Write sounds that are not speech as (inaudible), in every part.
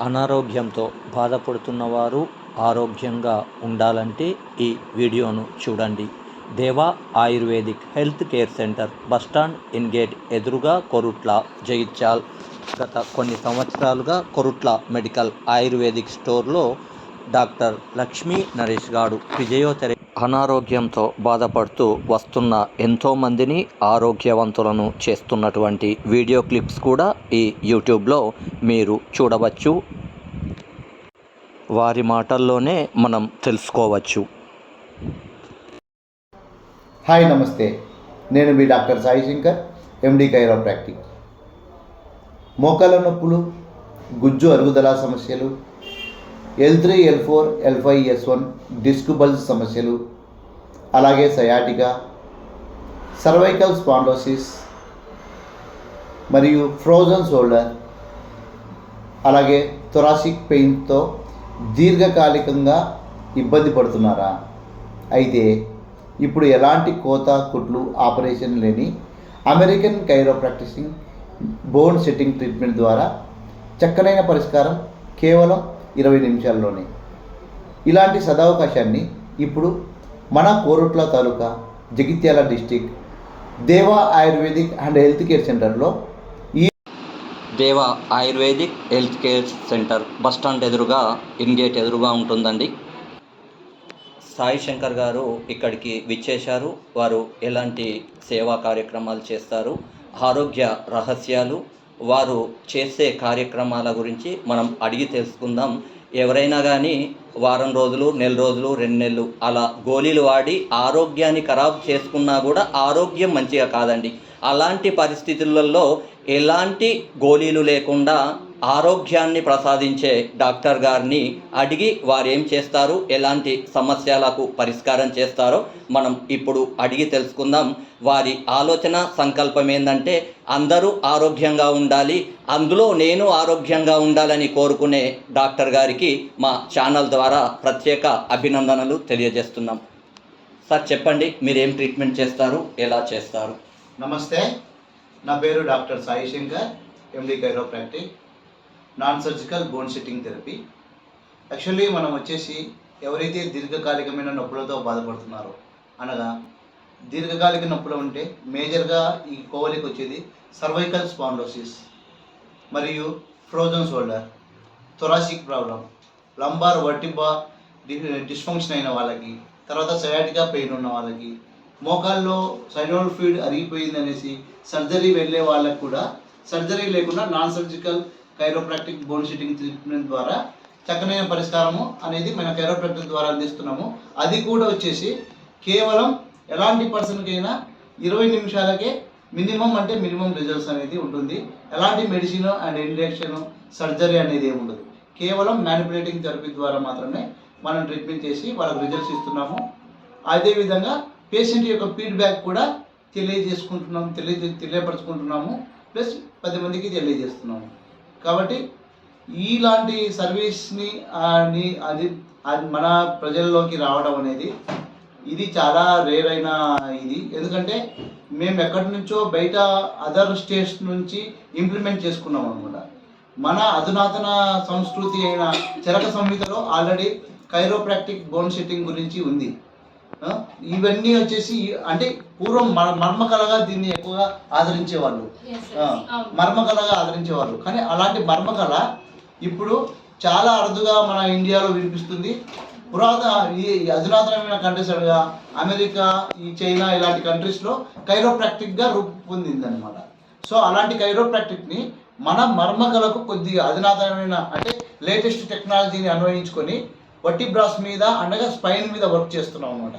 అనారోగ్యంతో బాధపడుతున్నవారు ఆరోగ్యంగా ఉండాలంటే ఈ వీడియోను చూడండి. Deva Ayurvedic health care centre bus stand in gate ఎదురుగా కొరుట్ల జగిత్యాల్. గత కొన్ని సంవత్సరాలుగా కొరుట్ల మెడికల్ ఆయుర్వేదిక్ స్టోర్లో డాక్టర్ లక్ష్మీ నరేష్ గారు ఫిజియోథెరపీ అనారోగ్యంతో బాధపడుతూ వస్తున్న ఎంతోమందిని ఆరోగ్యవంతులను చేస్తున్నటువంటి వీడియో క్లిప్స్ కూడా ఈ యూట్యూబ్లో మీరు చూడవచ్చు. వారి మాటల్లోనే మనం తెలుసుకోవచ్చు. హాయ్ నమస్తే. నేను మీ doctor Sai Shankar MD chiropractic మోకాల నొప్పులు గుజ్జు అరుగుదల సమస్యలు L three L four L five S one disc bulge సమస్యలు అలాగే సయాటిగా సర్వైకల్ స్పాండోసిస్ మరియు ఫ్రోజన్ షోల్డర్ అలాగే థొరాసిక్ పెయిన్తో దీర్ఘకాలికంగా ఇబ్బంది పడుతున్నారా? అయితే ఇప్పుడు ఎలాంటి కోత కుట్లు ఆపరేషన్ లేని American chiropracticing bone setting treatment ద్వారా చక్కనైన పరిష్కారం కేవలం ఇరవై నిమిషాల్లోనే. ఇలాంటి సదవకాశాన్ని ఇప్పుడు మన Korutla taluka Jagtial district Deva Ayurvedic and health care సెంటర్లో ఈ Deva Ayurvedic health care centre bus stand ఎదురుగా ఇన్ గేట్ ఎదురుగా ఉంటుందండి. సాయి శంకర్ గారు ఇక్కడికి విచ్చేశారు. వారు ఎలాంటి సేవా కార్యక్రమాలు చేస్తారు? ఆరోగ్య రహస్యాలు వారు చేసే కార్యక్రమాల గురించి మనం అడిగి తెలుసుకుందాం. ఎవరైనా కానీ వారం రోజులు నెల రోజులు రెండు నెలలు అలా గోళీలు వాడి ఆరోగ్యాన్ని ఖరాబ్ చేసుకున్నా కూడా ఆరోగ్యం మంచిగా కాదండి. అలాంటి పరిస్థితులలో ఎలాంటి గోళీలు లేకుండా ఆరోగ్యాన్ని ప్రసాదించే డాక్టర్ గారిని అడిగి వారు ఏం చేస్తారు ఎలాంటి సమస్యలకు పరిష్కారం చేస్తారో మనం ఇప్పుడు అడిగి తెలుసుకుందాం. వారి ఆలోచన సంకల్పం ఏంటంటే అందరూ ఆరోగ్యంగా ఉండాలి అందులో నేను ఆరోగ్యంగా ఉండాలని కోరుకునే డాక్టర్ గారికి మా ఛానల్ ద్వారా ప్రత్యేక అభినందనలు తెలియజేస్తున్నాం. సార్ చెప్పండి మీరు ఏం ట్రీట్మెంట్ చేస్తారు ఎలా చేస్తారు? నమస్తే నా పేరు doctor Sai Shankar MD chiropractic non surgical bone setting therapy actually మనం వచ్చేసి ఎవరైతే దీర్ఘకాలికమైన నొప్పులతో బాధపడుతున్నారో అనగా దీర్ఘకాలిక నొప్పులు ఉంటే మేజర్గా ఈ కోవలికి వచ్చేది సర్వైకల్ స్పాండోసిస్ మరియు frozen shoulder thoracic problem lumbar vertebra dysfunction అయిన వాళ్ళకి తర్వాత సయాటికా పెయిన్ ఉన్న వాళ్ళకి మోకాల్లో సైనోల్ ఫీడ్ అరిగిపోయింది అనేసి సర్జరీ వెళ్ళే వాళ్ళకి కూడా సర్జరీ లేకుండా non surgical chiropractic bone setting treatment ద్వారా చక్కనైన పరిష్కారము అనేది మన కైరోప్రాక్టిక్ ద్వారా అందిస్తున్నాము. అది కూడా వచ్చేసి కేవలం ఎలాంటి పర్సన్కైనా ఇరవై నిమిషాలకే మినిమం అంటే మినిమం రిజల్ట్స్ అనేది ఉంటుంది. ఎలాంటి మెడిసిన్ అండ్ ఇంజెక్షన్ సర్జరీ అనేది ఏమి ఉండదు. కేవలం మ్యానిపులేటింగ్ థెరపీ ద్వారా మాత్రమే మనం ట్రీట్మెంట్ చేసి వాళ్ళకి రిజల్ట్స్ ఇస్తున్నాము. అదేవిధంగా పేషెంట్ యొక్క ఫీడ్బ్యాక్ కూడా తెలియజేసుకుంటున్నాము తెలియ తెలియపరచుకుంటున్నాము. ప్లస్ పది మందికి తెలియజేస్తున్నాము. కాబట్టి ఇలాంటి సర్వీస్ని అది అది మన ప్రజల్లోకి రావడం అనేది ఇది చాలా రేర్ అయిన ఇది. ఎందుకంటే మేము ఎక్కడి నుంచో బయట అదర్ స్టేట్స్ నుంచి ఇంప్లిమెంట్ చేసుకున్నాం అనమాట మన అధునాతన సంస్కృతి అయిన చరక సంహితలో ఆల్రెడీ కైరోప్రాక్టిక్ బోన్ సెట్టింగ్ గురించి ఉంది. ఇవన్నీ వచ్చేసి అంటే పూర్వం మర్ మర్మకళగా దీన్ని ఎక్కువగా ఆదరించేవాళ్ళు. మర్మకళగా ఆదరించేవాళ్ళు. కానీ అలాంటి మర్మకళ ఇప్పుడు చాలా అరుదుగా మన ఇండియాలో వినిపిస్తుంది. పురాతన ఈ అధునాతనమైన కంట్రీస్ అనగా అమెరికా ఈ చైనా ఇలాంటి కంట్రీస్లో కైరోప్రాక్టిక్గా రూపొందింది అనమాట సో అలాంటి కైరోప్రాక్టిక్ని మన మర్మకళకు కొద్దిగా అధునాతనమైన అంటే లేటెస్ట్ టెక్నాలజీని అన్వయించుకొని వట్టి బ్రాస్ మీద అండగా స్పైన్ మీద వర్క్ చేస్తున్నాం అనమాట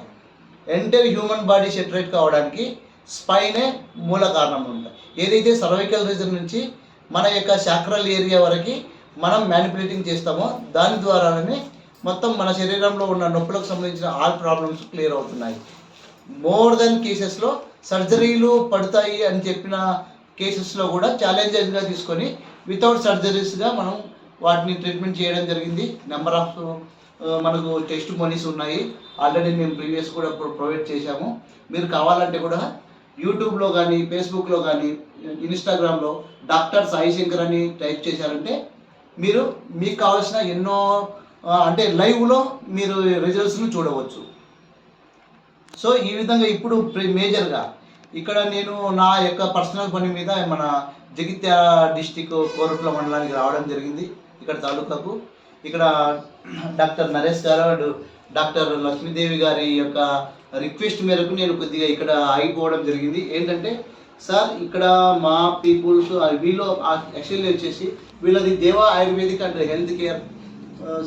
ఎంటైర్ హ్యూమన్ బాడీ సెటరేట్ కావడానికి స్పైనే మూల కారణం అనమాట ఏదైతే సర్వైకల్ రీజన్ నుంచి మన యొక్క శాక్రల్ ఏరియా వరకు మనం మ్యానిపులేటింగ్ చేస్తామో దాని ద్వారానే మొత్తం మన శరీరంలో ఉన్న నొప్పులకు సంబంధించిన ఆల్ ప్రాబ్లమ్స్ క్లియర్ అవుతున్నాయి. మోర్ దెన్ కేసెస్లో సర్జరీలు పడతాయి అని చెప్పిన కేసెస్లో కూడా ఛాలెంజెస్గా తీసుకొని వితౌట్ సర్జరీస్గా మనం వాటిని ట్రీట్మెంట్ చేయడం జరిగింది. నెంబర్ ఆఫ్ మనకు టెస్ట్ మనీస్ ఉన్నాయి. ఆల్రెడీ మేము ప్రీవియస్ కూడా ప్రొవైడ్ చేశాము. మీరు కావాలంటే కూడా యూట్యూబ్లో కానీ ఫేస్బుక్లో కానీ ఇన్స్టాగ్రామ్లో డాక్టర్ సాయి శంకర్ అని టైప్ చేశారంటే మీరు మీకు కావాల్సిన ఎన్నో అంటే లైవ్లో మీరు రిజల్ట్స్ను చూడవచ్చు. సో ఈ విధంగా ఇప్పుడు మేజర్గా ఇక్కడ నేను నా యొక్క పర్సనల్ పని మీద మన జగిత్యాల డిస్టిక్ కోరుట్ల మండలానికి రావడం జరిగింది. ఇక్కడ తాలూకాకు ఇక్కడ డాక్టర్ నరేష్ గారు డాక్టర్ లక్ష్మీదేవి గారి యొక్క రిక్వెస్ట్ మేరకు నేను కొద్దిగా ఇక్కడ ఆగిపోవడం జరిగింది. ఏంటంటే సార్ ఇక్కడ మా పీపుల్స్ వీళ్ళు యాక్చువల్లీ వచ్చేసి వీళ్ళది Deva Ayurvedic and health care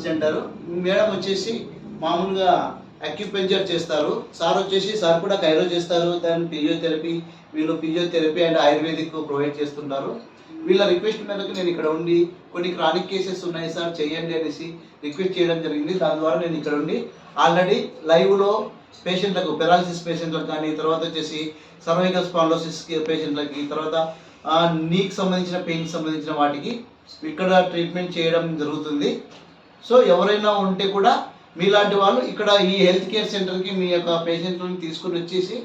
centre. Madam వచ్చేసి మామూలుగా అక్యుపెంచర్ చేస్తారు. సార్ వచ్చేసి సార్ కూడా కైరో చేస్తారు. దాని ఫిజియోథెరపీ వీళ్ళు ఫిజియోథెరపీ అండ్ ఆయుర్వేదిక్ ప్రొవైడ్ చేస్తుంటారు. వీళ్ళ రిక్వెస్ట్ మేరకు నేను ఇక్కడ ఉండి కొన్ని క్రానిక్ కేసెస్ ఉన్నాయి సార్ చేయండి అనేసి రిక్వెస్ట్ చేయడం జరిగింది. దాని ద్వారా నేను ఇక్కడ ఉండి ఆల్రెడీ లైవ్లో పేషెంట్లకు పెరాలసిస్ పేషెంట్లకు కానీ తర్వాత వచ్చేసి సర్వైకల్ స్పాండోసిస్ పేషెంట్లకి తర్వాత నీకు సంబంధించిన పెయిన్కి సంబంధించిన వాటికి ఇక్కడ ట్రీట్మెంట్ చేయడం జరుగుతుంది. సో ఎవరైనా ఉంటే కూడా మీలాంటి వాళ్ళు ఇక్కడ ఈ హెల్త్ కేర్ సెంటర్కి మీ యొక్క పేషెంట్లను తీసుకుని వచ్చేసి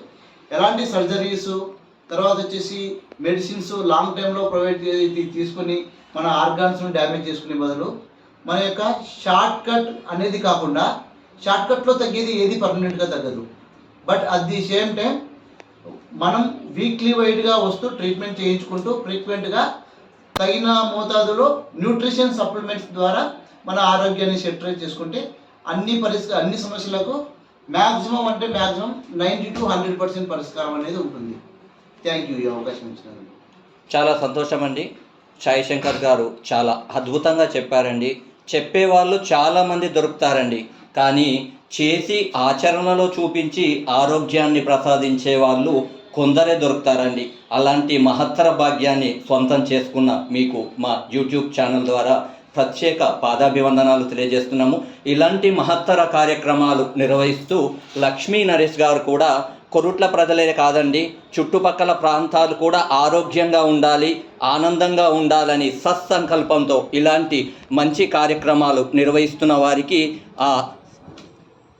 ఎలాంటి సర్జరీస్ తర్వాత వచ్చేసి మెడిసిన్స్ లాంగ్ టైంలో ప్రొవైడ్ తీసుకొని మన ఆర్గాన్స్ను డ్యామేజ్ చేసుకునే బదులు మన యొక్క షార్ట్ కట్ అనేది కాకుండా షార్ట్ కట్లో తగ్గేది ఏది పర్మనెంట్గా తగ్గదు. But at the same time మనం వీక్లీ వైడ్గా వస్తూ ట్రీట్మెంట్ చేయించుకుంటూ ఫ్రీక్వెంట్గా తగిన మోతాదులో న్యూట్రిషన్ సప్లిమెంట్స్ ద్వారా మన ఆరోగ్యాన్ని సెటరేట్ చేసుకుంటే అన్ని పరిస్థితి అన్ని సమస్యలకు మ్యాక్సిమం అంటే maximum ninety to hundred percent పరిష్కారం అనేది ఉంటుంది. థ్యాంక్ యూ ఈ అవకాశం ఇచ్చినందుకు. చాలా సంతోషం అండి సాయి శంకర్ గారు చాలా అద్భుతంగా చెప్పారండి. చెప్పేవాళ్ళు చాలామంది దొరుకుతారండి. కానీ చేసి ఆచరణలో చూపించి ఆరోగ్యాన్ని ప్రసాదించే వాళ్ళు కొందరే దొరుకుతారండి. అలాంటి మహత్తర భాగ్యాన్ని సొంతం చేసుకున్న మీకు మా యూట్యూబ్ ఛానల్ ద్వారా ప్రత్యేక పాదాభివందనాలు తెలియజేస్తున్నాము. ఇలాంటి మహత్తర కార్యక్రమాలు నిర్వహిస్తూ లక్ష్మీ నరేష్ గారు కూడా కొరుట్ల ప్రజలే కాదండి. చుట్టుపక్కల ప్రాంతాలు కూడా ఆరోగ్యంగా ఉండాలి ఆనందంగా ఉండాలని సత్సంకల్పంతో ఇలాంటి మంచి కార్యక్రమాలు నిర్వహిస్తున్న వారికి ఆ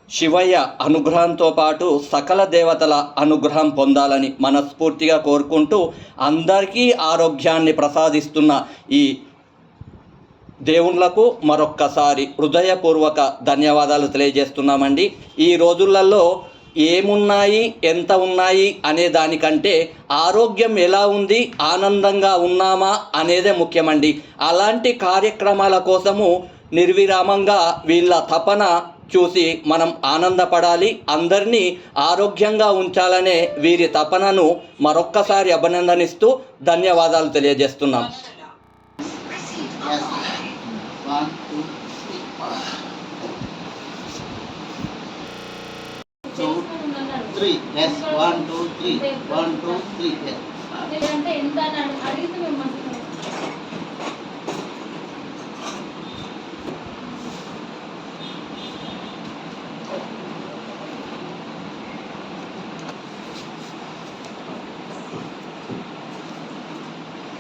శివయ్య అనుగ్రహంతో పాటు సకల దేవతల అనుగ్రహం పొందాలని మనస్ఫూర్తిగా కోరుకుంటూ అందరికీ ఆరోగ్యాన్ని ప్రసాదిస్తున్న ఈ దేవుళ్ళకు మరొక్కసారి హృదయపూర్వక ధన్యవాదాలు తెలియజేస్తున్నామండి. ఈ రోజులలో ఏమున్నాయి ఎంత ఉన్నాయి అనే దానికంటే ఆరోగ్యం ఎలా ఉంది ఆనందంగా ఉన్నామా అనేదే ముఖ్యమండి. అలాంటి కార్యక్రమాల కోసము నిర్విరామంగా వీళ్ళ తపన చూసి మనం ఆనందపడాలి. అందరినీ ఆరోగ్యంగా ఉంచాలనే వీరి తపనను మరొక్కసారి అభినందనిస్తూ ధన్యవాదాలు తెలియజేస్తున్నాం one two two three S one two three one two three S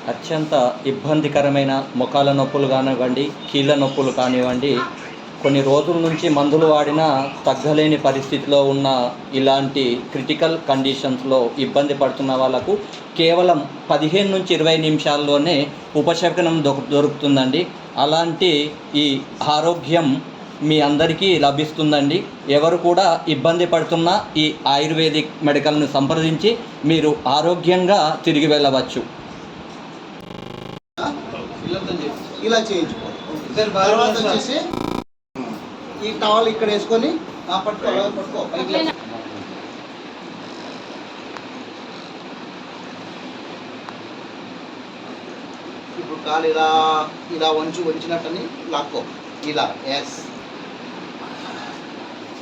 అత్యంత ఇబ్బందికరమైన ముఖాల నొప్పులు కానివ్వండి కీళ్ళ నొప్పులు కానివ్వండి కొన్ని రోజుల నుంచి మందులు వాడినా తగ్గలేని పరిస్థితిలో ఉన్న ఇలాంటి క్రిటికల్ కండిషన్స్లో ఇబ్బంది పడుతున్న వాళ్ళకు కేవలం పదిహేను నుంచి ఇరవై నిమిషాల్లోనే ఉపశమనం దొరుకుతుందండి. అలాంటి ఈ ఆరోగ్యం మీ అందరికీ లభిస్తుందండి. ఎవరు కూడా ఇబ్బంది పడుతున్న ఈ ఆయుర్వేదిక్ మెడికల్ను సంప్రదించి మీరు ఆరోగ్యంగా తిరిగి వెళ్ళవచ్చు. ఇలా చేయించుకోవాలి తర్వాత వచ్చేసి ఈ టవల్ ఇక్కడ వేసుకొని పట్టుకో పట్టుకో పైకి ఇప్పుడు కాలు ఇలా ఇలా వంచి వంచినట్టని లాక్కో. ఇలా ఎస్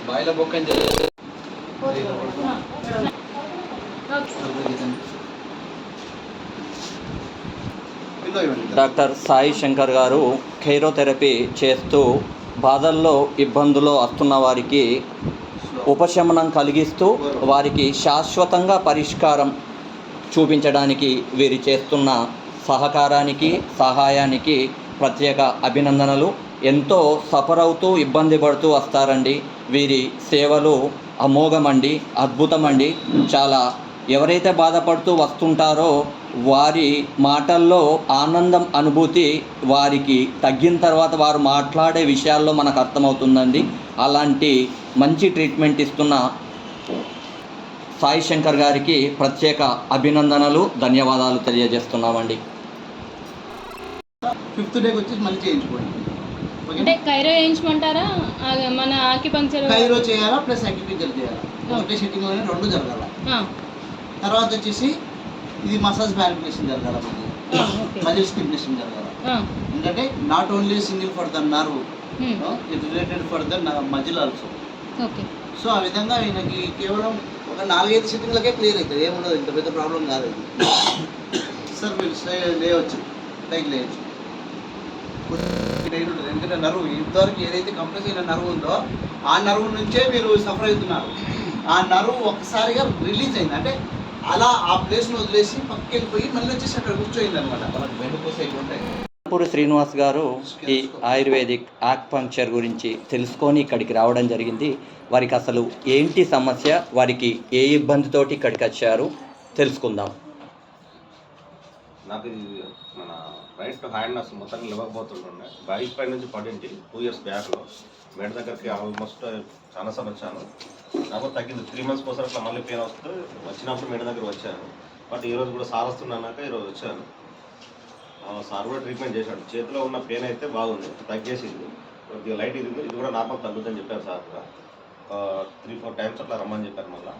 బాయిల బొక్క డాక్టర్ సాయి శంకర్ గారు ఖైరోథెరపీ చేస్తూ బాధల్లో ఇబ్బందులు వస్తున్న వారికి ఉపశమనం కలిగిస్తూ వారికి శాశ్వతంగా పరిష్కారం చూపించడానికి వీరు చేస్తున్న సహకారానికి సహాయానికి ప్రత్యేక అభినందనలు. ఎంతో సఫరవుతూ ఇబ్బంది పడుతూ వస్తారండి. వీరి సేవలు అమోఘమండి అద్భుతమండి. చాలా ఎవరైతే బాధపడుతూ వస్తుంటారో వారి మాటల్లో ఆనందం అనుభూతి వారికి తగ్గిన తర్వాత వారు మాట్లాడే విషయాల్లో మనకు అర్థమవుతుందండి. అలాంటి మంచి ట్రీట్మెంట్ ఇస్తున్న సాయి శంకర్ గారికి ప్రత్యేక అభినందనలు ధన్యవాదాలు తెలియజేస్తున్నామండి. ఫిఫ్త్ డేకి వచ్చి మళ్ళీ చేయించుకోండి. ఓకే? అంటే కైరో వేయించమంటారా ఆ, మన ఆక్యుపంక్చర్ కైరో చేయాలా ప్లస్ అక్యుపంక్చర్ చేయాలా? ఒకటే సిట్టింగ్లోనే రెండు జరగాల? తర్వాత వచ్చేసి ఇది మసాజ్ మ్యానిపులేషన్ జరగాల మజిల్ స్టిమ్యులేషన్ జరగాల. ఎందుకంటే not only single for the nerve it related for the muscle also okay. So ఆ విధంగా ఈయనకి కేవలం ఒక నాలుగైదు సిట్టింగ్లకే క్లియర్ అవుతుంది ఏముండదు ఇంత పెద్ద ప్రాబ్లం కాదు (coughs) సార్ మీరు లేవచ్చు పైకి లేవచ్చు ఎందుకంటే నరువు ఇంతవరకు ఏదైతే కంప్రెస్ అయిన నరువు ఉందో ఆ నరువు నుంచే మీరు సఫర్ అవుతున్నారు. ఆ నరువు ఒక్కసారిగా రిలీజ్ అయింది. అంటే అలా ఆ ప్లేస్ను వదిలేసి పక్కకి వెళ్ళిపోయి మళ్ళీ వచ్చేసి అక్కడ కూర్చోయింది అనమాట మనకు ఉంటాయి పూరి శ్రీనివాస్ గారు ఈ ఆయుర్వేదిక్ ఆక్పంక్చర్ గురించి తెలుసుకొని ఇక్కడికి రావడం జరిగింది. వారికి అసలు ఏంటి సమస్య? వారికి ఏ ఇబ్బందితోటి ఇక్కడికి వచ్చారు? తెలుసుకుందాం. నాకు ఇది మన రైట్ హ్యాండ్ అసలు మొత్తానికి లేవకపోతుంటుండే బైక్ పై నుంచి పడింది టూ ఇయర్స్ బ్యాక్లో మేడ దగ్గరికి ఆల్మోస్ట్ చాలా సార్లు వచ్చాను నాకు తగ్గింది. త్రీ మంత్స్ కోసం అట్లా మళ్ళీ పెయిన్ వస్తే వచ్చినప్పుడు మీ దగ్గర వచ్చాను. బట్ ఈరోజు కూడా సార్ వస్తున్నాక ఈరోజు వచ్చాను. సార్ కూడా ట్రీట్మెంట్ చేశాడు. చేతిలో ఉన్న పెయిన్ అయితే బాగుంది. తగ్గేసింది. కొద్దిగా లైట్ ఇది ఇది కూడా నార్మల్ తగ్గుతుందని చెప్పారు సార్ కూడా. త్రీ ఫోర్ టైమ్స్ అట్లా రమ్మని చెప్పారు మళ్ళీ.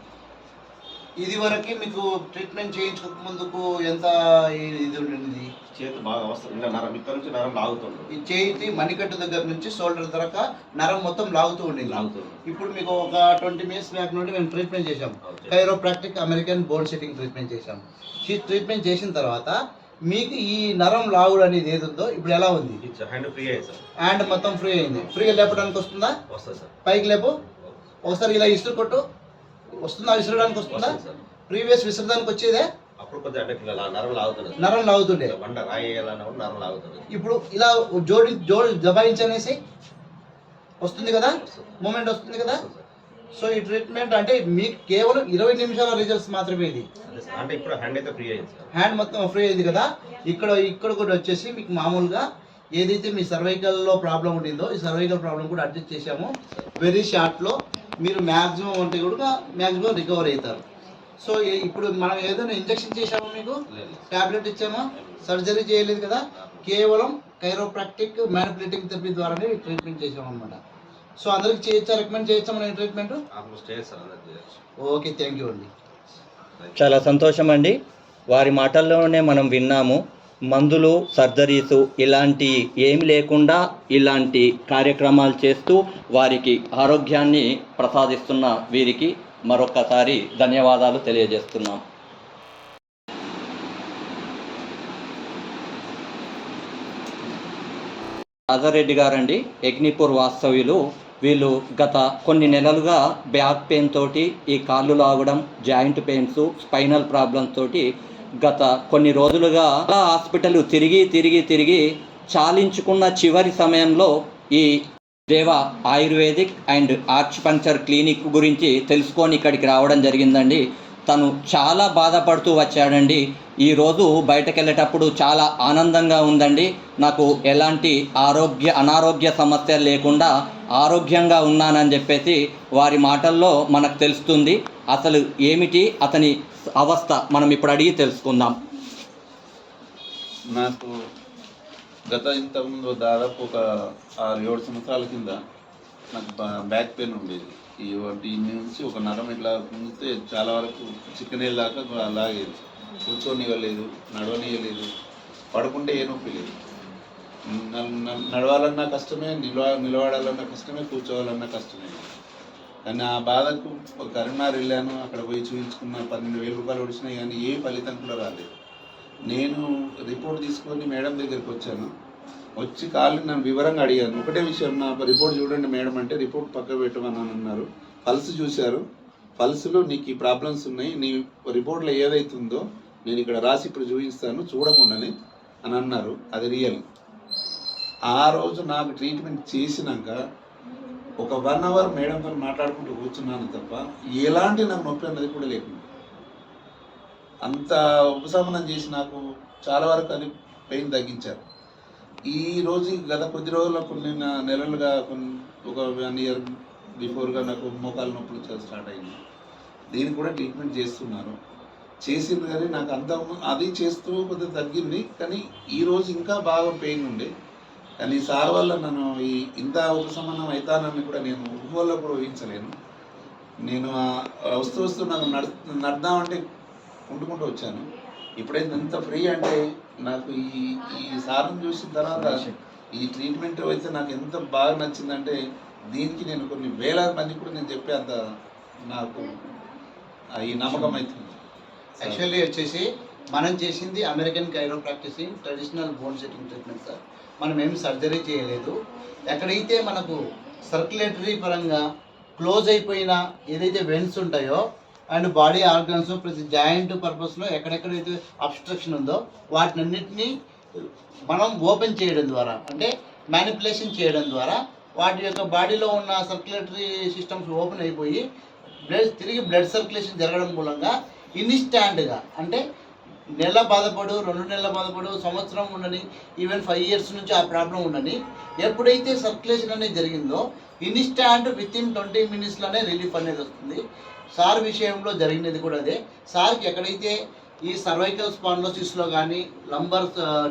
ఇది వరకు మీకు ట్రీట్మెంట్ చేయించుకోక ముందుకు ఎంత ఇది ఉండింది చేతి బాగా ఇలా నరం ఇక్కడ నుంచి నరం లాగుతుండు ఈ చేతి మణికట్టు దగ్గర నుంచి షోల్డర్ దాకా నరం మొత్తం లాగుతూ ఉండింది. లాగుతుండు ఇప్పుడు మీకు ఒక ట్వంటీ మినిట్స్ బ్యాక్ నుండి మేము ట్రీట్మెంట్ చేశాం. Okay. Chiropractic American bone setting treatment చేశాం. ఈ ట్రీట్మెంట్ చేసిన తర్వాత మీకు ఈ నరం లాగుడు అనేది ఏది ఉందో ఇప్పుడు ఎలా ఉంది? హ్యాండ్ ఫ్రీ అయ్యింది సార్ హ్యాండ్ మొత్తం ఫ్రీ అయింది. ఫ్రీగా లేపడానికి వస్తుందా? వస్తుంది సార్ పైకి లేపు. ఒకసారి ఇలా ఇసురు కొట్టు. వస్తుందా? విసరడానికి వస్తుందా? ప్రీవియస్ విసరడానికి వచ్చేదే? అప్పుడు కొద్దిగా అంటే నరం లాగుతుంది సార్. నరం లాగుతుండే. బండ రాయి నరం లాగుతుంది ఇప్పుడు ఇలా జోడి జోడి దబాయించనేసి వస్తుంది కదా. మూమెంట్ వస్తుంది కదా. సో ఈ ట్రీట్మెంట్ అంటే మీకు కేవలం ఇరవై నిమిషాల రిజల్ట్స్ మాత్రమే ఇది. అంటే ఇప్పుడు హ్యాండ్ అయితే ఫ్రీ అయింది హ్యాండ్ మొత్తం ఫ్రీ అయింది కదా? ఇక్కడ ఇక్కడ కూడా వచ్చేసి మీకు మామూలుగా ఏదైతే మీ సర్వైకల్లో ప్రాబ్లం ఉండిందో ఈ సర్వైకల్ ప్రాబ్లం కూడా అడ్జస్ట్ చేశాము. వెరీ షార్ట్లో మీరు మ్యాక్సిమం ఉంటే కూడా మ్యాక్సిమం రికవర్ అవుతారు. సో ఇప్పుడు మనం ఏదైనా ఇంజెక్షన్ చేసామా మీకు? లేదు. టాబ్లెట్ ఇచ్చామా? సర్జరీ చేయలేదు కదా? కేవలం కైరోప్రాక్టిక్ మ్యానిపులేటింగ్ థెరపీ ద్వారానే ట్రీట్మెంట్ చేసాం అనమాట సో అందరికి చేయొచ్చా? రికమెండ్ చేయొచ్చా మన ట్రీట్మెంట్ ఆల్మోస్ట్ చేయొచ్చు సార్ అందరికి చేయొచ్చు. ఓకే థ్యాంక్ యూ అండి. చాలా సంతోషం అండి వారి మాటల్లోనే మనం విన్నాము. మందులు సర్జరీసు ఇలాంటి ఏమి లేకుండా ఇలాంటి కార్యక్రమాలు చేస్తూ వారికి ఆరోగ్యాన్ని ప్రసాదిస్తున్న వీరికి మరొకసారి ధన్యవాదాలు తెలియజేస్తున్నాం. రాజారెడ్డి గారండి యజ్ఞిపూర్ వాస్తవ్యులు. వీళ్ళు గత కొన్ని నెలలుగా బ్యాక్ పెయిన్ తోటి ఈ కాళ్ళు లాగడం జాయింట్ పెయిన్స్ స్పైనల్ ప్రాబ్లమ్స్ తోటి గత కొన్ని రోజులుగా హాస్పిటల్ తిరిగి తిరిగి తిరిగి చాలించుకున్న చివరి సమయంలో ఈ దేవ ఆయుర్వేదిక్ అండ్ ఆక్యుపంక్చర్ క్లినిక్ గురించి తెలుసుకొని ఇక్కడికి రావడం జరిగిందండి. తను చాలా బాధపడుతూ వచ్చాడండి. ఈరోజు బయటకు వెళ్ళేటప్పుడు చాలా ఆనందంగా ఉందండి. నాకు ఎలాంటి ఆరోగ్య అనారోగ్య సమస్యలు లేకుండా ఆరోగ్యంగా ఉన్నానని చెప్పేసి వారి మాటల్లో మనకు తెలుస్తుంది. అసలు ఏమిటి? అతని అవస్థ మనం ఇప్పుడు అడిగి తెలుసుకుందాం. నాకు గత ఇంతకుముందు దాదాపు ఒక ఆరు ఏడు సంవత్సరాల కింద నాకు బ్యాక్ పెయిన్ ఉండేది. ఈ వాటి నుంచి ఒక నరం ఇట్లా గుంజితే చాలా వరకు చికెన్ దాకా లాగేది. కూర్చొనివ్వలేదు నడవనివ్వలేదు పడుకుంటే ఏ నొప్పి లేదు. నడవాలన్నా కష్టమే నిలవ నిలబడాలన్నా కష్టమే కూర్చోవాలన్నా కష్టమే. కానీ ఆ బాధకు ఒక కరీంనగర్ వెళ్ళాను అక్కడ పోయి చూపించుకున్న పన్నెండు వేల రూపాయలు వచ్చినాయి కానీ ఏ ఫలితం కూడా రాలేదు. నేను రిపోర్ట్ తీసుకొని మేడం దగ్గరికి వచ్చాను. వచ్చి కాళ్ళు నన్ను వివరంగా అడిగాను. ఒకటే విషయం నా రిపోర్ట్ చూడండి మేడం అంటే రిపోర్ట్ పక్క పెట్టమని అన్నారు. పల్స్ చూశారు. పల్స్లో నీకు ఈ ప్రాబ్లమ్స్ ఉన్నాయి నీ రిపోర్ట్లో ఏదైతుందో నేను ఇక్కడ రాసి ఇప్పుడు చూపిస్తాను చూడకుండానే అని అన్నారు. అది రియల్. ఆ రోజు నాకు ట్రీట్మెంట్ చేసినాక ఒక వన్ అవర్ మేడంతో మాట్లాడుకుంటూ కూర్చున్నాను తప్ప ఎలాంటి నాకు నొప్పి అన్నది కూడా లేకుండా. అంత ఉపశమనం చేసి నాకు చాలా వరకు అది పెయిన్ తగ్గించారు. ఈ రోజు గత కొద్ది రోజుల కొన్ని నెలలుగా కొన్ని ఒక వన్ ఇయర్ బిఫోర్గా నాకు మోకాలు నొప్పులు స్టార్ట్ అయింది దీనికి కూడా ట్రీట్మెంట్ చేస్తున్నారు చేసింది కానీ నాకు అంత అది చేస్తూ కొద్దిగా తగ్గింది. కానీ ఈరోజు ఇంకా బాగా పెయిన్ ఉండే. కానీ సార్ వల్ల నన్ను ఈ ఇంత ఉపశమనం అవుతానని కూడా నేను ఊహలో కూడా ఊహించలేను. నేను వస్తూ వస్తూ నాకు నడు నడదామంటే కుంటుకుంటూ వచ్చాను. ఇప్పుడైతే ఎంత ఫ్రీ అంటే నాకు ఈ ఈ సార్ని చూసిన తర్వాత ఈ ట్రీట్మెంట్ అయితే నాకు ఎంత బాగా నచ్చిందంటే దీనికి నేను కొన్ని వేల మంది కూడా నేను చెప్పే అంత నాకు ఈ నమ్మకం అవుతుంది. యాక్చువల్లీ వచ్చేసి మనం చేసింది American chiropracticing traditional bone setting treatment sir మనం ఏమి సర్జరీ చేయలేదు. ఎక్కడైతే మనకు సర్క్యులేటరీ పరంగా క్లోజ్ అయిపోయిన ఏదైతే వెన్స్ ఉంటాయో అండ్ బాడీ ఆర్గన్స్ ప్రతి జాయింట్ పర్పస్లో ఎక్కడెక్కడైతే అబ్స్ట్రక్షన్ ఉందో వాటినన్నిటినీ మనం ఓపెన్ చేయడం ద్వారా అంటే మ్యానిపులేషన్ చేయడం ద్వారా వాటి యొక్క బాడీలో ఉన్న సర్క్యులేటరీ సిస్టమ్స్ ఓపెన్ అయిపోయి బ్లడ్ తిరిగి బ్లడ్ సర్క్యులేషన్ జరగడం మూలంగా ఇన్స్టాంట్గా అంటే నెల బాధపడు రెండు నెలల బాధపడు సంవత్సరం ఉండని ఈవెన్ ఫైవ్ ఇయర్స్ నుంచి ఆ ప్రాబ్లం ఉండని ఎప్పుడైతే సర్క్యులేషన్ అనేది జరిగిందో ఇన్స్టాంట్ విత్ ఇన్ ట్వంటీ మినిట్స్లోనే రిలీఫ్ అనేది వస్తుంది. సార్ విషయంలో జరిగినది కూడా అదే. సార్కి ఎక్కడైతే ఈ సర్వైకల్ స్పాండ్లోసిస్లో కానీ లంబర్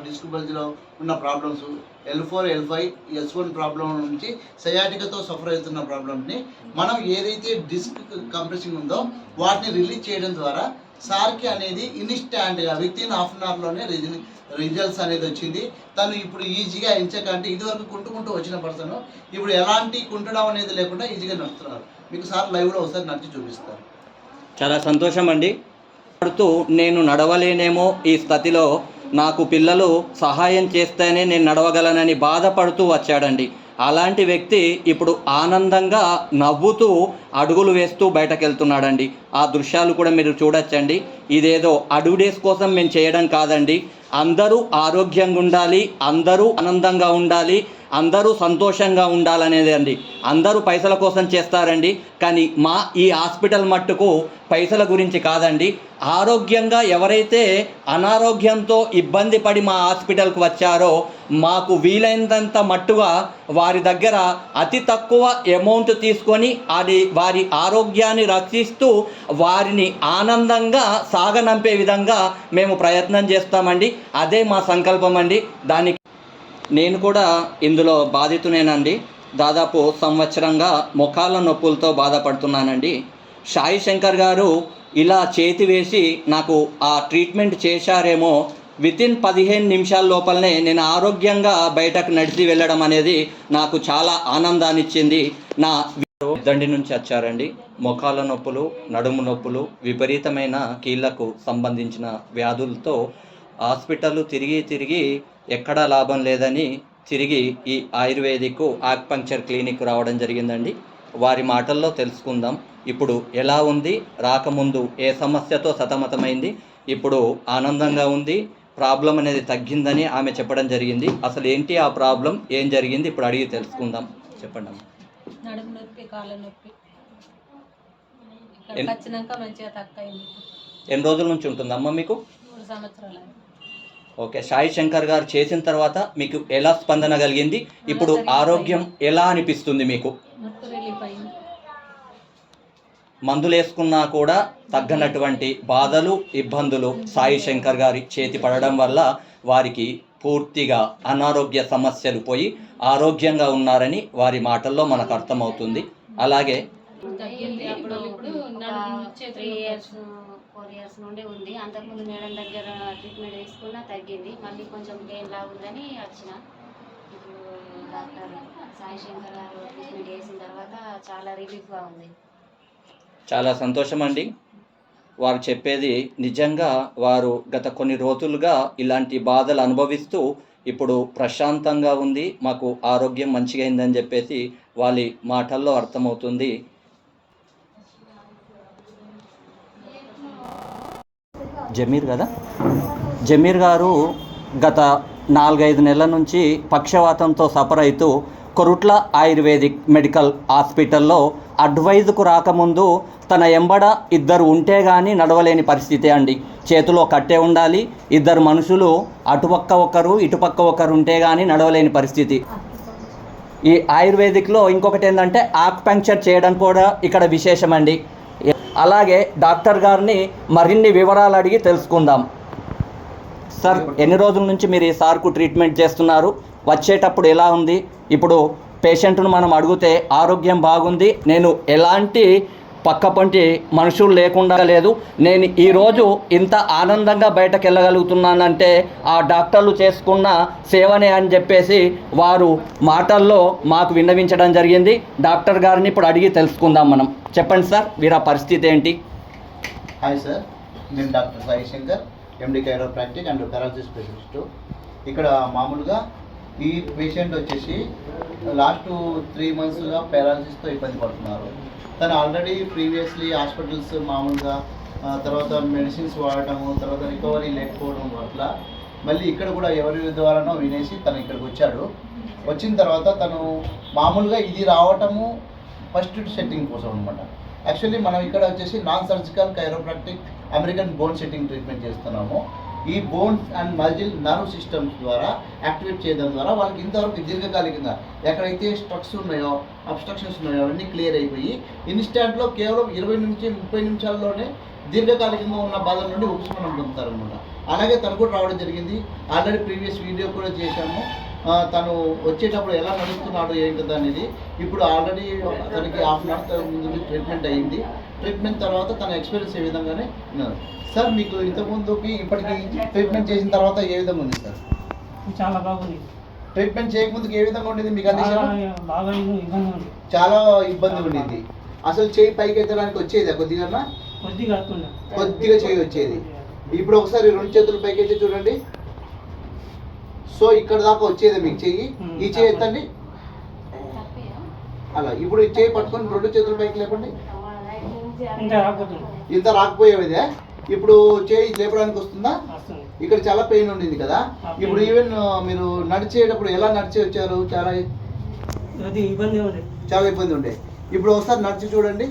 డిస్క్ బల్జ్లో ఉన్న problems L four L five S one problem నుంచి సయాటికతో సఫర్ అవుతున్న ప్రాబ్లమ్ని మనం ఏదైతే డిస్క్ కంప్రెషింగ్ ఉందో వాటిని రిలీజ్ చేయడం ద్వారా సార్కి అనేది ఇన్స్టాంట్గా విత్ ఇన్ హాఫ్ అన్ అవర్లోనే రిజల్ట్స్ అనేది వచ్చింది. తను ఇప్పుడు ఈజీగా ఎంచకంటే ఇదివరకు కుంటుకుంటూ వచ్చిన పర్సన్ ఇప్పుడు ఎలాంటి కుంటడం అనేది లేకుండా ఈజీగా నడుస్తున్నారు మీకు సార్ లైవ్లో ఒకసారి నడిచి చూపిస్తారు. చాలా సంతోషం అండి. పడుతూ నేను నడవలేనేమో ఈ స్థితిలో నాకు పిల్లలు సహాయం చేస్తేనే నేను నడవగలనని బాధపడుతూ వచ్చాడండి. అలాంటి వ్యక్తి ఇప్పుడు ఆనందంగా నవ్వుతూ అడుగులు వేస్తూ బయటకు వెళ్తున్నాడండి ఆ దృశ్యాలు కూడా మీరు చూడొచ్చండి. ఇదేదో అడుగు డేస్ కోసం మేము చేయడం కాదండి. అందరూ ఆరోగ్యంగా ఉండాలి అందరూ ఆనందంగా ఉండాలి అందరూ సంతోషంగా ఉండాలనేది అండి. అందరూ పైసల కోసం చేస్తారండి. కానీ మా ఈ హాస్పిటల్ మట్టుకు పైసల గురించి కాదండి. ఆరోగ్యంగా ఎవరైతే అనారోగ్యంతో ఇబ్బంది పడి మా హాస్పిటల్కి వచ్చారో మాకు వీలైనంత మట్టుగా వారి దగ్గర అతి తక్కువ అమౌంట్ తీసుకొని అది వారి ఆరోగ్యాన్ని రక్షిస్తూ వారిని ఆనందంగా సాగనంపే విధంగా మేము ప్రయత్నం చేస్తామండి. అదే మా సంకల్పం అండి. దానికి నేను కూడా ఇందులో బాధితునేనండి. దాదాపు సంవత్సరంగా ముఖాల నొప్పులతో బాధపడుతున్నానండి. సాయి శంకర్ గారు ఇలా చేతి వేసి నాకు ఆ ట్రీట్మెంట్ చేశారేమో వితిన్ పదిహేను నిమిషాల లోపలనే నేను ఆరోగ్యంగా బయటకు నడిచి వెళ్ళడం అనేది నాకు చాలా ఆనందాన్ని ఇచ్చింది నా దండి నుంచి వచ్చారండి మొఖాల నొప్పులు నడుము నొప్పులు విపరీతమైన కీళ్ళకు సంబంధించిన వ్యాధులతో హాస్పిటల్ తిరిగి తిరిగి ఎక్కడా లాభం లేదని తిరిగి ఈ ఆయుర్వేదిక్ ఆక్పంక్చర్ క్లినిక్ రావడం జరిగిందండి. వారి మాటల్లో తెలుసుకుందాం. ఇప్పుడు ఎలా ఉంది? రాకముందు ఏ సమస్యతో సతమతమైంది? ఇప్పుడు ఆనందంగా ఉంది. ప్రాబ్లం అనేది తగ్గిందని ఆమె చెప్పడం జరిగింది. అసలు ఏంటి ఆ ప్రాబ్లం? ఏం జరిగింది? ఇప్పుడు అడిగి తెలుసుకుందాం. చెప్పండి అమ్మ నడుము నొప్పి కాళ్ళ నొప్పి. ఎన్- వచ్చినాక మంచిగా తక్కువైంది ఎన్ని రోజుల నుంచి ఉంటుందమ్మా మీకు? మూడు సంవత్సరాలు. ఓకే సాయి శంకర్ గారు చేసిన తర్వాత మీకు ఎలా స్పందన కలిగింది? ఇప్పుడు ఆరోగ్యం ఎలా అనిపిస్తుంది మీకు? నొప్పి రిలీఫ్ అయింది. మందులు వేసుకున్నా కూడా తగ్గనటువంటి బాధలు ఇబ్బందులు సాయి శంకర్ గారి చేతి పడడం వల్ల వారికి పూర్తిగా అనారోగ్య సమస్యలు పోయి ఆరోగ్యంగా ఉన్నారని వారి మాటల్లో మనకు అర్థమవుతుంది. అలాగే ఇయర్స్ ఫోర్ ఇయర్స్ నుండి ఉంది అంతకుముందు మేడం దగ్గర ట్రీట్మెంట్ తీసుకున్నా తగ్గింది. మళ్ళీ కొంచెం పెయిన్ లాగా ఉందని వచ్చిన. ఇప్పుడు డాక్టర్ సాయి శంకర్ గారు ట్రీట్మెంట్ చేసిన తర్వాత చాలా రిలీఫ్గా ఉంది. చాలా సంతోషం అండి వారు చెప్పేది నిజంగా వారు గత కొన్ని రోజులుగా ఇలాంటి బాధలు అనుభవిస్తూ ఇప్పుడు ప్రశాంతంగా ఉంది మాకు ఆరోగ్యం మంచిగా అయిందని చెప్పేసి వాళ్ళ మాటల్లో అర్థమవుతుంది. జమీర్ కదా? జమీర్ గారు గత నాలుగైదు నెలల నుంచి పక్షవాతంతో సఫర్ అవుతూ కొరుట్ల ఆయుర్వేదిక్ మెడికల్ హాస్పిటల్లో అడ్వైజ్కు రాకముందు తన ఎంబడ ఇద్దరు ఉంటే కానీ నడవలేని పరిస్థితి అండి. చేతిలో కట్టే ఉండాలి ఇద్దరు మనుషులు అటుపక్క ఒకరు ఇటుపక్క ఒకరు ఉంటే కానీ నడవలేని పరిస్థితి. ఈ ఆయుర్వేదిక్లో ఇంకొకటి ఏంటంటే ఆక్పంక్చర్ చేయడం కూడా ఇక్కడ విశేషమండి. అలాగే డాక్టర్ గారిని మరిన్ని వివరాలు అడిగి తెలుసుకుందాం. సార్ ఎన్ని రోజుల నుంచి మీరు ఈ సార్కు ట్రీట్మెంట్ చేస్తున్నారు? వచ్చేటప్పుడు ఎలా ఉంది? ఇప్పుడు పేషెంట్ను మనం అడిగితే ఆరోగ్యం బాగుంది నేను ఎలాంటి పక్కపంటి మనుషులు లేకుండా లేదు నేను ఈరోజు ఇంత ఆనందంగా బయటకు వెళ్ళగలుగుతున్నానంటే ఆ డాక్టర్లు చేసుకున్న సేవనే అని చెప్పేసి వారు మాటల్లో మాకు విన్నవించడం జరిగింది. డాక్టర్ గారిని ఇప్పుడు అడిగి తెలుసుకుందాం మనం. చెప్పండి సార్ వీర పరిస్థితి ఏంటి? హాయ్ సార్ నేను doctor Sai Shankar MD chiropractic and paralysis specialist ఇక్కడ మామూలుగా ఈ పేషెంట్ వచ్చేసి లాస్ట్ త్రీ మంత్స్గా పారాలసిస్తో ఇబ్బంది పడుతున్నారు. తను ఆల్రెడీ ప్రీవియస్లీ హాస్పిటల్స్ మామూలుగా తర్వాత మెడిసిన్స్ వాడటము తర్వాత రికవరీ లేకపోవడం వల్ల మళ్ళీ ఇక్కడ కూడా ఎవరి ద్వారానో వినేసి తను ఇక్కడికి వచ్చాడు. వచ్చిన తర్వాత తను మామూలుగా ఇది రావటము ఫస్ట్ సెట్టింగ్ కోసం అనమాట యాక్చువల్లీ మనం ఇక్కడ వచ్చేసి non surgical chiropractic American bone setting treatment చేస్తున్నాము. ఈ bones and muscle nerve systems ద్వారా యాక్టివేట్ చేయడం ద్వారా వాళ్ళకి ఇంతవరకు దీర్ఘకాలికంగా ఎక్కడైతే స్ట్రక్స్ ఉన్నాయో అబ్స్ట్రక్షన్స్ ఉన్నాయో అవన్నీ క్లియర్ అయిపోయి ఇన్స్టాంట్లో కేవలం ఇరవై నుంచి ముప్పై నిమిషాల్లోనే దీర్ఘకాలికంగా ఉన్న బాధల నుండి ఉపశమనం పొందుతారనమాట అలాగే తను కూడా రావడం జరిగింది. ఆల్రెడీ ప్రీవియస్ వీడియో కూడా చేశాము. తను వచ్చేటప్పుడు ఎలా నడుస్తున్నాడు ఏంటి అనేది ఇప్పుడు ఆల్రెడీ తనకి హాఫ్ అన్ అవర్ ముందు ట్రీట్మెంట్ అయ్యింది ట్రీట్మెంట్ తర్వాత తన ఎక్స్పీరియన్స్ ఏ విధంగానే ఉన్నారు. సార్ మీకు ఇంతకుముందుకి ఇప్పటికి ట్రీట్మెంట్ చేసిన తర్వాత ఏ విధంగా ఉంది సార్ చాలా బాగుంది. ట్రీట్మెంట్ చేయకముందుకు ఏ విధంగా ఉండేది? మీకు కండిషన్ బాగా ఇబ్బంది ఉంది చాలా ఇబ్బంది ఉండేది. అసలు చేయి పైకి ఎత్తడానికి వచ్చేది కొద్దిగా కొద్దిగా చేయి వచ్చేది. ఇప్పుడు ఒకసారి రెండు చేతులు పైకి ఎత్తి చూడండి. సో ఇక్కడ దాకా వచ్చేది మీకు చెయ్యి? ఈ చేయి ఎత్తండి. అలా ఇప్పుడు ఈ చేయి పట్టుకొని రెండు చేతులు పైకి లేపండి. ఇంత రాకపోయేదే ఇప్పుడు చేయి లేపడానికి వస్తుందా? ఇక్కడ చాలా పెయిన్ ఉండింది కదా? ఇప్పుడు ఈవెన్ మీరు నడిచేటప్పుడు ఎలా నడిచి వచ్చారు? చాలా ఇబ్బంది చాలా ఇబ్బంది ఉండే. ఇప్పుడు ఒకసారి నడిచి చూడండి.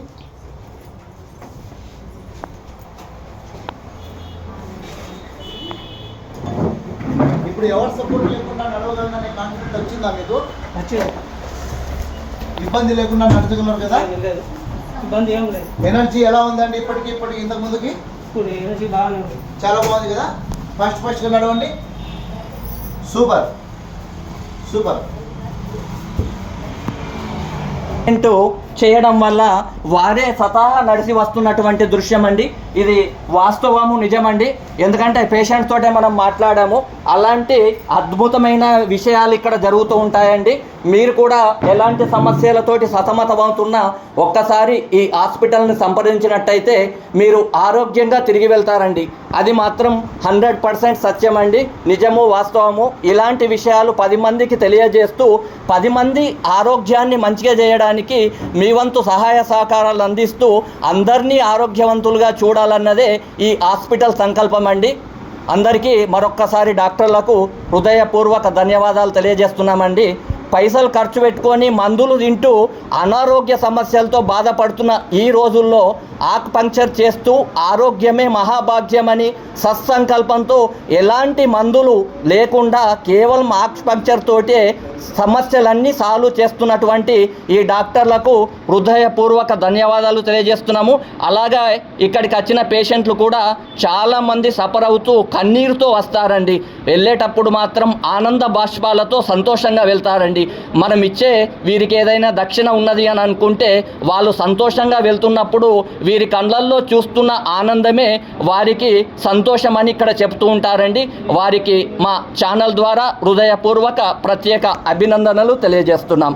ఇప్పుడు ఎవరు సపోర్ట్ లేకుండా నడవగలననే కాన్ఫిడెంట్ వచ్చిందా మీకు? ఇబ్బంది లేకుండా నడచగలరు కదా? ఇబ్బంది ఏం లేదు. ఎనర్జీ ఎలా ఉందండి ఇప్పటికి ఇప్పటికి ఇంతకు ముందుకి? ఇప్పుడు ఎనర్జీ బాగానే ఉంది. చాలా బాగుంది కదా? ఫస్ట్ ఫస్ట్గా నడవండి. సూపర్ సూపర్ పేషెంట్ చేయడం వల్ల వారే స్వతహా నడిచి వస్తున్నటువంటి దృశ్యం అండి ఇది వాస్తవము నిజమండి. ఎందుకంటే పేషెంట్ తోటే మనం మాట్లాడాము. అలాంటి అద్భుతమైన విషయాలు ఇక్కడ జరుగుతూ ఉంటాయండి. మీరు కూడా ఎలాంటి సమస్యలతోటి సతమతమవుతున్నా ఒక్కసారి ఈ హాస్పిటల్ని సంప్రదించినట్టయితే మీరు ఆరోగ్యంగా తిరిగి వెళ్తారండి. అది మాత్రం హండ్రెడ్ పర్సెంట్ సత్యమండి. నిజము వాస్తవము. ఇలాంటి విషయాలు పది మందికి తెలియజేస్తూ పది మంది ఆరోగ్యాన్ని మంచిగా చేయడానికి మీ వంతు సహాయ సహకారాలు అందిస్తూ అందరినీ ఆరోగ్యవంతులుగా చూడాలన్నదే ఈ హాస్పిటల్ సంకల్పం అండి. అందరికీ మరొక్కసారి డాక్టర్లకు హృదయపూర్వక ధన్యవాదాలు తెలియజేస్తున్నామండి. పైసలు ఖర్చు పెట్టుకొని మందులు తింటూ అనారోగ్య సమస్యలతో బాధపడుతున్న ఈ రోజుల్లో ఆక్పంక్చర్ చేస్తూ ఆరోగ్యమే మహాభాగ్యమని సత్సంకల్పంతో ఎలాంటి మందులు లేకుండా కేవలం ఆక్పంక్చర్ తోటే సమస్యలన్నీ సాల్వ్ చేస్తున్నటువంటి ఈ డాక్టర్లకు హృదయపూర్వక ధన్యవాదాలు తెలియజేస్తున్నాము. అలాగా ఇక్కడికి వచ్చిన పేషెంట్లు కూడా చాలామంది సఫర్ అవుతూ కన్నీరుతో వస్తారండి. వెళ్ళేటప్పుడు మాత్రం ఆనంద బాష్పాలతో సంతోషంగా వెళ్తారండి. మనం ఇచ్చే వీరికి ఏదైనా దక్షిణ ఉన్నది అని అనుకుంటే వాళ్ళు సంతోషంగా వెళ్తున్నప్పుడు వీరి కళ్ళల్లో చూస్తున్న ఆనందమే వారికి సంతోషం అని ఇక్కడ చెప్తూ ఉంటారండి. వారికి మా ఛానల్ ద్వారా హృదయపూర్వక ప్రత్యేక అభినందనలు తెలియజేస్తున్నాం.